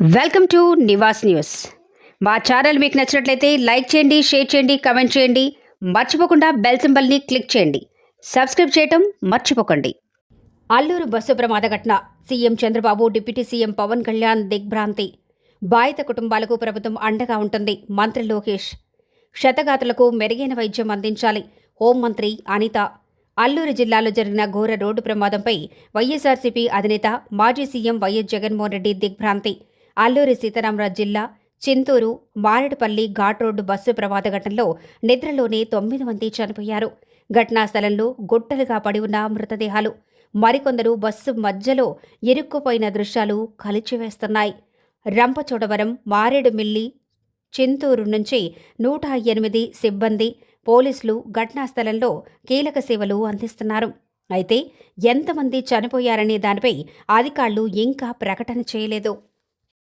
Welcome to Nivas news. మా channel మీకు నచ్చినట్లయితే లైక్ చేయండి షేర్ చేయండి కమెంట్ చేయండి. మర్చిపోకుండా బెల్ సింబల్ని క్లిక్ చేయండి. సబ్స్క్రైబ్ చేయటం మర్చిపోకండి. అల్లూరు బస్సు ప్రమాద ఘటన. CM Chandrababu deputy CM Pavan Kalyan దిగ్భ్రాంతి. బాధిత కుటుంబాలకు ప్రభుత్వం అండగా ఉంటుంది. మంత్రి లోకేష్. క్షతగాతులకు మెరుగైన వైద్యం అందించాలి. హోంమంత్రి అనిత. అల్లూరు జిల్లాలో జరిగిన ఘోర రోడ్డు ప్రమాదంపై వైఎస్ఆర్సీపీ అధినేత మాజీ సీఎం వైఎస్ జగన్మోహన్ రెడ్డి దిగ్భ్రాంతి. అల్లూరి సీతారామరాజు జిల్లా చింతూరు మారేడుపల్లి ఘాట్ రోడ్డు బస్సు ప్రమాద ఘటనలో నిద్రలోనే తొమ్మిది మంది చనిపోయారు. ఘటనా స్థలంలో గుట్టలుగా పడి ఉన్న మృతదేహాలు మరికొందరు బస్సు మధ్యలో ఇరుక్కుపోయిన దృశ్యాలు కలిచివేస్తున్నాయి. రంపచోడవరం మారేడుమిల్లి చింతూరు నుంచి నూట ఎనిమిది సిబ్బంది పోలీసులు ఘటనా స్థలంలో కీలక సేవలు అందిస్తున్నారు. అయితే ఎంతమంది చనిపోయారనే దానిపై అధికారులు ఇంకా ప్రకటన చేయలేదు.